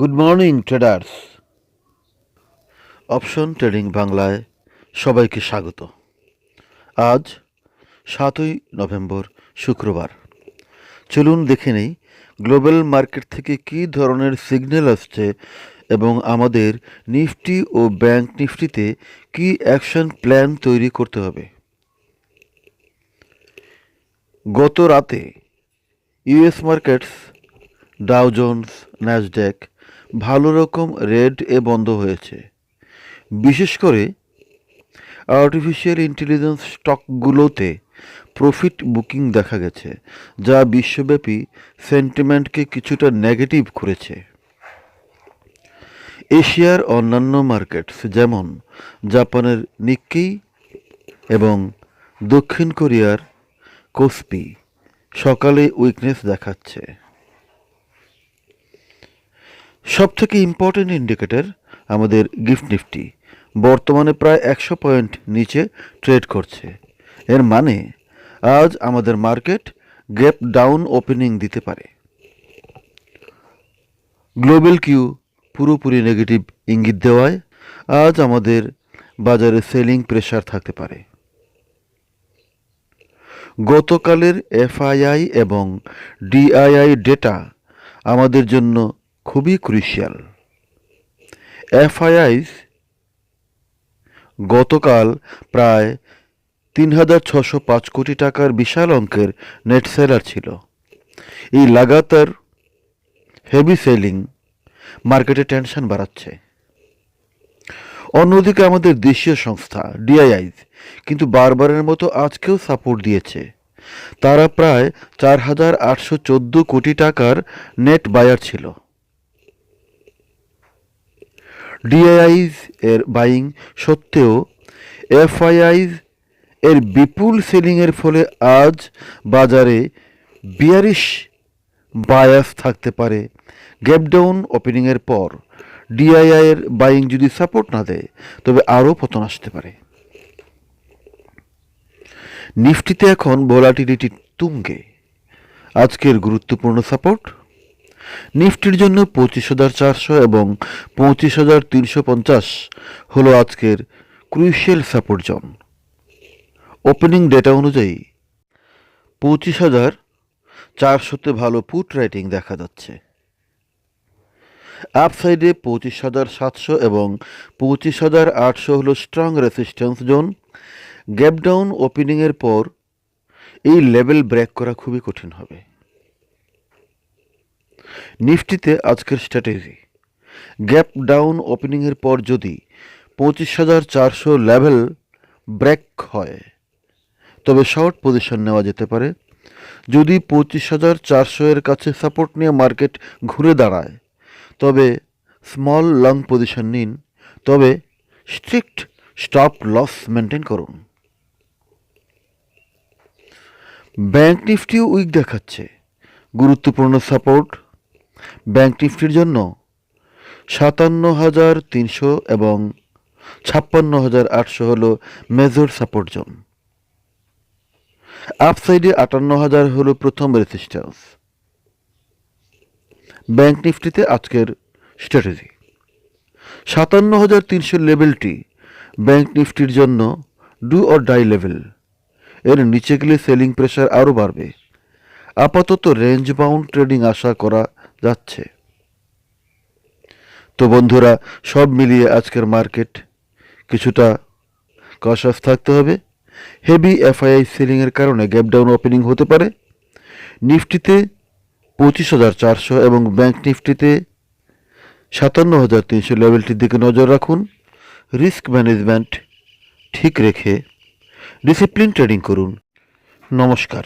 Good morning traders option trading বাংলায় সবাইকে স্বাগত। আজ সাতই নভেম্বর, শুক্রবার। চলুন দেখে নেই গ্লোবাল মার্কেট থেকে কী ধরনের সিগন্যাল আসছে এবং আমাদের নিফটি ও ব্যাংক নিফটিতে কী অ্যাকশন প্ল্যান তৈরি করতে হবে। গত রাতে US markets, Dow Jones, Nasdaq ভালো রকম রেড এ বন্ধ হয়েছে। বিশেষ করে আর্টিফিশিয়াল ইন্টেলিজেন্স স্টকগুলোতে প্রফিট বুকিং দেখা গেছে, যা বিশ্বব্যাপী সেন্টিমেন্টকে কিছুটা নেগেটিভ করেছে। এশিয়ার অন্যান্য মার্কেটস যেমন জাপানের নিক্কেই এবং দক্ষিণ কোরিয়ার কোসপি সকালে উইকনেস দেখাচ্ছে। সব থেকে ইম্পর্টেন্ট ইন্ডিকেটর আমাদের গিফট নিফটি বর্তমানে প্রায় একশো পয়েন্ট নিচে ট্রেড করছে। এর মানে আজ আমাদের মার্কেট গ্যাপ ডাউন ওপেনিং দিতে পারে। গ্লোবাল কিউ পুরোপুরি নেগেটিভ ইঙ্গিত দেওয়ায় আজ আমাদের বাজারে সেলিং প্রেশার থাকতে পারে। গতকালের এফআইআই এবং ডিআইআই ডেটা আমাদের জন্য খুবই ক্রুশিয়াল এফআইআইস গতকাল প্রায় তিন হাজার ছশো পাঁচ কোটি টাকার বিশাল অঙ্কের নেট সেলার ছিল। এই লাগাতার হেভি সেলিং মার্কেটে টেনশন বাড়াচ্ছে। অন্যদিকে আমাদের দেশীয় সংস্থা ডিআইআইস কিন্তু বারবারের মতো আজকেও সাপোর্ট দিয়েছে। তারা প্রায় চার হাজার আটশো চোদ্দ কোটি টাকার নেট বায়ার ছিল। ডিআইআইজ এর বাইং সত্ত্বেও এফআইআইজ এর বিপুল সেলিংয়ের ফলে আজ বাজারে বিয়ারিশ বায়াস থাকতে পারে। গ্যাপ ডাউন ওপেনিংয়ের পর ডিআইআই এর বাইং যদি সাপোর্ট না দেয়, তবে আরও পতন আসতে পারে। নিফটিতে এখন ভোলাটিলিটি তুঙ্গে। আজকের গুরুত্বপূর্ণ সাপোর্ট নিফটির জন্য পঁচিশ হাজার চারশো এবং পঁচিশ হাজার তিনশো পঞ্চাশ হলো আজকের crucial support zone opening data অনুযায়ী পঁচিশ হাজার চারশোতে ভালো পুট রাইটিং দেখা যাচ্ছে। আপসাইডে পঁচিশ হাজার সাতশো এবং পঁচিশ হাজার আটশো হলো strong resistance zone gap down ওপেনিংয়ের পর এই লেভেল ব্রেক করা খুবই কঠিন হবে। নিফটিতে আজকের স্ট্র্যাটেজি গ্যাপ ডাউন ওপেনিংয়ের পর যদি পঁচিশ হাজার চারশো লেভেল ব্রেক হয়, তবে শর্ট পজিশন নেওয়া যেতে পারে। যদি পঁচিশ হাজার চারশো এর কাছে সাপোর্ট নিয়ে মার্কেট ঘুরে দাঁড়ায়, তবে স্মল লং পজিশন নিন, তবে স্ট্রিক্ট স্টপ লস মেনটেন করুন। ব্যাংক নিফটিও উইক দেখাচ্ছে। গুরুত্বপূর্ণ সাপোর্ট ব্যাংক নিফটির জন্য সাতান্ন হাজার তিনশো এবং ছাপ্পান্ন হাজার আটশো হলো মেজর সাপোর্ট জোন আপসাইডে আটান্ন হাজার হলো প্রথম রেসিস্ট্যান্স ব্যাংক নিফটিতে আজকের স্ট্র্যাটেজি সাতান্ন হাজার তিনশো লেভেলটি ব্যাংক নিফটির জন্য ডু অর ডাই লেভেল এর নিচে গেলে সেলিং প্রেশার আরও বাড়বে। আপাতত রেঞ্জ বাউন্ড ট্রেডিং আশা করা যাচ্ছে। তো বন্ধুরা, সব মিলিয়ে আজকের মার্কেট কিছুটা কশাস থাকতে হবে। হেভি এফআইআই সেলিংয়ের কারণে গ্যাপ ডাউন ওপেনিং হতে পারে। নিফটিতে পঁচিশ হাজার চারশো এবং ব্যাংক নিফটিতে সাতান্ন হাজার তিনশো লেভেলটির দিকে নজর রাখুন। রিস্ক ম্যানেজমেন্ট ঠিক রেখে ডিসিপ্লিন ট্রেডিং করুন। নমস্কার।